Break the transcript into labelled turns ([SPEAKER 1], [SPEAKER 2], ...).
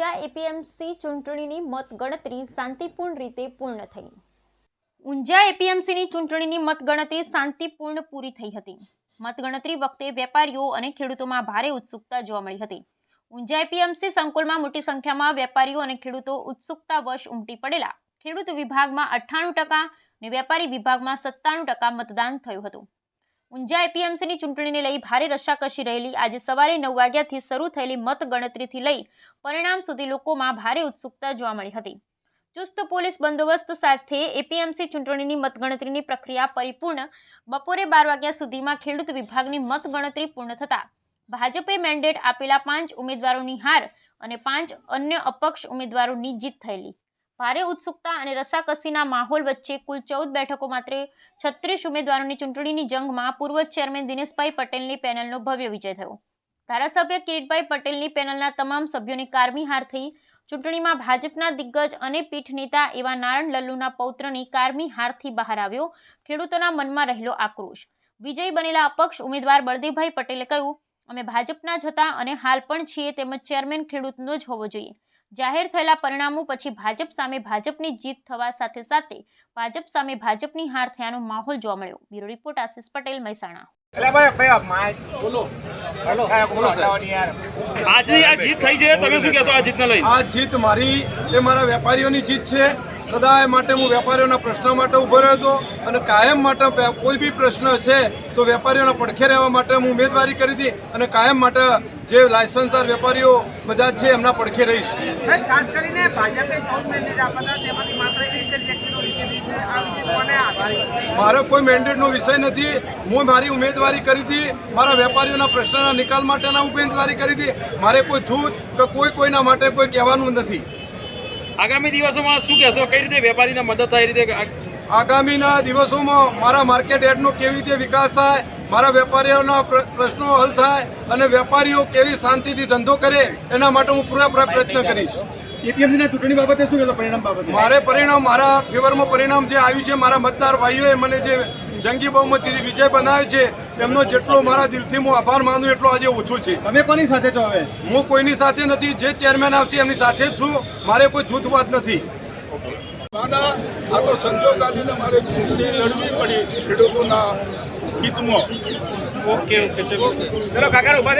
[SPEAKER 1] APMC ચૂંટણીની મતગણતરી શાંતિપૂર્ણ રીતે પૂર્ણ થઈ. ઊંઝા એપીએમસીની ચૂંટણીની મતગણતરી શાંતિપૂર્ણ પૂરી થઈ હતી. મતગણતરી વખતે વેપારીઓ અને ખેડૂતોમાં ભારે ઉત્સુકતા જોવા મળી હતી. ઊંઝા એપીએમસી સંકુલમાં મોટી સંખ્યામાં વેપારીઓ અને ખેડૂતો ઉત્સુકતાવશ ઉમટી પડેલા. ખેડૂત વિભાગમાં અઠ્ઠાણું ટકા અને વેપારી વિભાગમાં સત્તાણું ટકા મતદાન થયું હતું. ઊંઝા એપીએમસીની ચૂંટણીને લઈ ભારે રશાકશી રહેલી. આજે સવારે નવ વાગ્યાથી શરૂ થયેલી મતગણતરીથી લઈ પરિણામ સુધી લોકોમાં ભારે ઉત્સુકતા જોવા મળી હતી. ચુસ્ત પોલીસ બંદોબસ્ત સાથે એપીએમસી ચૂંટણીની મતગણતરીની પ્રક્રિયા પરિપૂર્ણ. બપોરે બાર વાગ્યા સુધીમાં ખેડૂત વિભાગની મતગણતરી પૂર્ણ થતા ભાજપે મેન્ડેટ આપેલા પાંચ ઉમેદવારોની હાર અને પાંચ અન્ય અપક્ષ ઉમેદવારોની જીત થયેલી. ભારે ઉત્સુકતા અને રસાકસીના માહોલ વચ્ચે કુલ ચૌદ બેઠકો માત્ર છત્રીસ ઉમેદવારોની ચૂંટણીની જંગમાં પૂર્વ ચેરમેન દિનેશભાઈ પટેલની પેનલનો ભવ્ય વિજય થયો. ધારાસભ્ય કિરીટભાઈ પટેલની પેનલના તમામ સભ્યોની કારમી હાર થઈ ચૂંટણીમાં ભાજપના દિગ્ગજ અને પીઠ નેતા એવા નારાયણ લલ્લુના પૌત્રની કારમી હારથી બહાર આવ્યો. ખેડૂતોના મનમાં રહેલો આક્રોશ. વિજયી બનેલા અપક્ષ ઉમેદવાર બળદેવભાઈ પટેલે કહ્યું, અમે ભાજપના જ હતા અને હાલ પણ છીએ તેમજ ચેરમેન ખેડૂતનો જ હોવો જોઈએ. જાહેર થયેલા પરિણામો પછી ભાજપ સામે ભાજપની જીત થવા સાથે સાથે ભાજપ સામે ભાજપની હાર થયાનો માહોલ જોવા મળ્યો. Bureau report Ashish Patel Mehsana.
[SPEAKER 2] આજની આ જીત થઈ છે તમે શું કહેશો આ જીતને લઈ
[SPEAKER 3] આ જીત મારી એ મારા વેપારીઓની જીત છે. સદાય માટે હું વેપારીઓના પ્રશ્ન માટે ઊભો રહ્યો હતો અને કાયમ માટે કોઈ બી પ્રશ્ન છે તો વેપારીઓના પડખે રહેવા માટે હું ઉમેદવારી કરી હતી અને કાયમ માટે જે લાયસન્સદાર વેપારીઓ બધા છે એમના પડખે રહીશ.
[SPEAKER 4] ખાસ કરીને ભાજપે તેમાંથી માત્ર
[SPEAKER 3] મારો કોઈ મેન્ડેટનો વિષય નથી. હું મારી ઉમેદવારી કરી હતી મારા વેપારીઓના પ્રશ્નના નિકાલ માટેના ઉમેદવારી કરી હતી. મારે કોઈ જૂથ કે કોઈ કોઈના માટે કોઈ કહેવાનું નથી.
[SPEAKER 2] આગામી દિવસોમાં શું કહેશો? કઈ રીતે વેપારીને મદદ થાય રીતે
[SPEAKER 3] આગામીના દિવસોમાં મારા માર્કેટ યાર્ડનો કેવી રીતે વિકાસ થાય, મારા વેપારીઓના પ્ર- પ્રશ્નો હલ થાય અને વેપારીઓ કેવી શાંતિથી ધંધો કરે, એના માટે હું પૂરેપૂરા પ્રયત્ન કરીશ.
[SPEAKER 5] એપીએમસીના ચૂંટણી બાબતે શું કહેશો પરિણામ બાબતે?
[SPEAKER 3] મારે પરિણામ મારા ફેવરમાં પરિણામ જે આવ્યું છે મારા મતદાર ભાઈઓએ મને જે જંગી બહુમતીથી વિજય બનાવ્યો છે એમનો જેટલો મારા દિલથી હું આભાર માનું એટલો આજે ઓછો છે.
[SPEAKER 5] તમે કોની સાથે છો હવે?
[SPEAKER 3] હું કોઈની સાથે નથી જે ચેરમેન આવશે એમની સાથે જ છું મારે કોઈ જૂથવાદ નથી.
[SPEAKER 6] દાદા આ તો સંજોગ આલીને મારે ચૂંટણી લડવી પડી ખેડૂતોના હિતમાં.
[SPEAKER 2] ઓકે ઓકે ચલો.
[SPEAKER 7] ચલો કાકા ઊભા